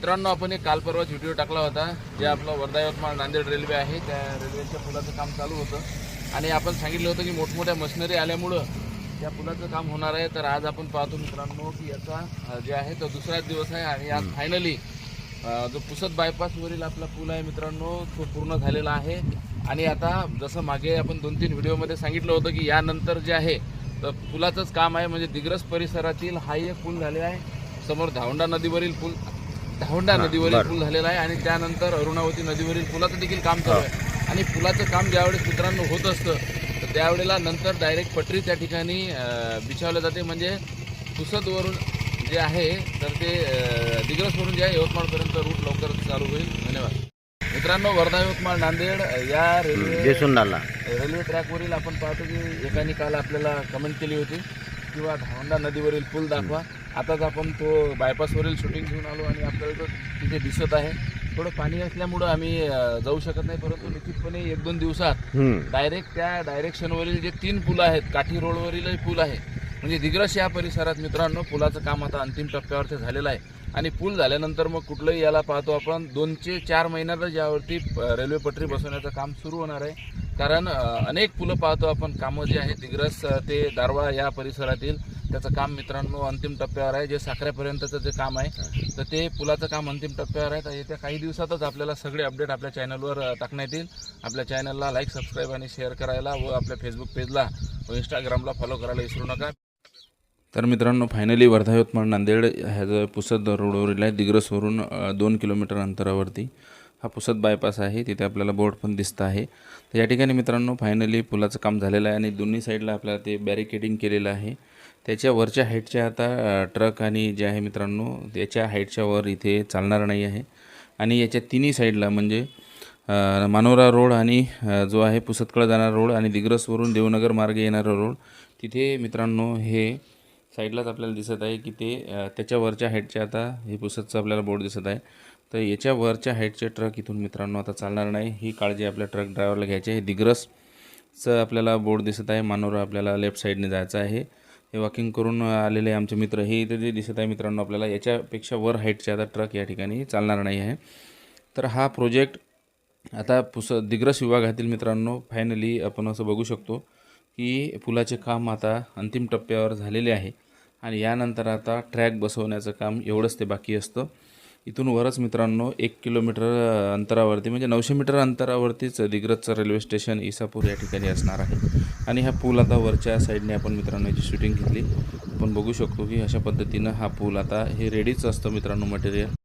मित्रांनो आपण एक काल परवाच व्हिडिओ टाकला होता जे आपलं वर्धा यवतमाळ नांदेड रेल्वे आहे. त्या रेल्वेच्या पुलाचं काम चालू होतं. आणि आपण सांगितलं होतं की मोठमोठ्या मशिनरी आल्यामुळं या पुलाचं काम होणार आहे. तर आज आपण पाहतो मित्रांनो की याचा जे आहे तो दुसराच दिवस आहे. आणि आज फायनली जो पुसद बायपासवरील आपला पूल आहे मित्रांनो तो पूर्ण झालेला आहे. आणि आता जसं मागे आपण दोन तीन व्हिडिओमध्ये सांगितलं होतं की यानंतर जे आहे तर पुलाचंच काम आहे. म्हणजे दिग्रस परिसरातील हा एक पूल झाले आहे. समोर धावंडा नदीवरील पूल धावंडा नदीवरील पूल झालेला आहे आणि त्यानंतर अरुणावती नदीवरील पुलाचं देखील काम चालू आहे. आणि पुलाचं काम ज्यावेळेस मित्रांनो होत असतं तर त्यावेळेला नंतर डायरेक्ट पटरी त्या ठिकाणी अं, बिछावलं जाते. म्हणजे पुसदवरून जे आहे तर ते दिग्रसवरून जे आहे यवतमाळपर्यंत रूट लवकर चालू होईल. धन्यवाद. मित्रांनो वर्धा यवतमाळ नांदेड या रेल्वे रेल्वे ट्रॅकवरील आपण पाहतो की एकाने काल आपल्याला कमेंट केली होती किंवा धावंडा नदीवरील पूल दाखवा. आताच आपण तो बायपासवरील शूटिंग घेऊन आलो आणि आपल्याला तो तिथे दिसत आहे. थोडं पाणी असल्यामुळं आम्ही जाऊ शकत नाही परंतु निश्चितपणे एक दोन दिवसात. डायरेक्ट त्या डायरेक्शनवरील जे तीन पुलं आहेत काठी रोडवरील पूल आहे. म्हणजे दिग्रस या परिसरात मित्रांनो पुलाचं काम आता अंतिम टप्प्यावरती झालेलं आहे. आणि पूल झाल्यानंतर मग कुठलंही याला पाहतो आपण दोनचे चार महिन्यातच यावरती रेल्वे पटरी बसवण्याचं काम सुरू होणार आहे. कारण अनेक पुलं पाहतो आपण कामं जे आहेत दिग्रस ते दारवा या परिसरातील त्याचं काम मित्रांनो अंतिम टप्प्यावर आहे. जे साखऱ्यापर्यंतचं जे काम आहे तर ते पुलाचं काम अंतिम टप्प्यावर आहे. तर येत्या काही दिवसातच आपल्याला सगळे अपडेट आपल्या चॅनलवर टाकण्यात येईल. आपल्या चॅनलला लाईक सबस्क्राईब आणि शेअर करायला व आपल्या फेसबुक पेजला व इंस्टाग्रामला फॉलो करायला विसरू नका. तर मित्रांनो फायनली वर्धा यवतमाळ नांदेड ह्या जो पुसद रोडवरील आहे. दिग्रसवरून दोन किलोमीटर अंतरावरती. हा पुसद बायपास आहे. तिथे आपल्याला बोर्ड पण दिसतं आहे. तर या ठिकाणी मित्रांनो फायनली पुलाचं काम झालेलं आहे आणि दोन्ही साईडला आपल्याला ते बॅरिकेडिंग केलेलं आहे. त्याच्या वरच्या हाईटच्या आता ट्रक आणि जे आहे मित्रांनो त्याच्या हाईटच्या वर इथे चालणार नाही आहे. आणि याच्या तिन्ही साईडला म्हणजे मानोरा रोड आणि जो आहे पुसदकडे जाणारा रोड आणि दिग्रसवरून देवनगर मार्गे येणारा रोड तिथे मित्रांनो हे साईडलाच आपल्याला दिसत आहे की ते त्याच्या वरच्या हाईटचे आता हे पुसतचं आपल्याला बोर्ड दिसत आहे. तर याच्या वरच्या हाईटचे ट्रक इथून मित्रांनो आता चालणार नाही. ही काळजी आपल्या ट्रक ड्रायव्हरला घ्यायची आहे. दिग्रसचं आपल्याला बोर्ड दिसत आहे. मानोरा आपल्याला लेफ्ट साईडने जायचं आहे. हे वॉकिंग करून आलेले आमचे मित्र हे इथे जे दिसत आहे मित्रांनो आपल्याला याच्यापेक्षा वर हाईटचे आता ट्रक या ठिकाणी चालणार नाही आहे. तर हा प्रोजेक्ट आता पुस दिग्रस विभागातील मित्रांनो फायनली आपण असं बघू शकतो. की पुलाचे काम आता अंतिम टप्प्यावर झालेले आहे आणि यानंतर आता ट्रॅक बसवण्याचं काम एवढंच ते बाकी असतं. इथून वरच मित्रांनो एक किलोमीटर अंतरावरती म्हणजे नऊशे मीटर अंतरावरतीच दिग्रजचं रेल्वे स्टेशन इसापूर या ठिकाणी असणार आहे. आणि हा पूल आता वरच्या साईडने आपण मित्रांनो याची शूटिंग घेतली. आपण बघू शकतो की अशा पद्धतीनं हा पूल आता हे रेडीच असतं मित्रांनो मटेरियल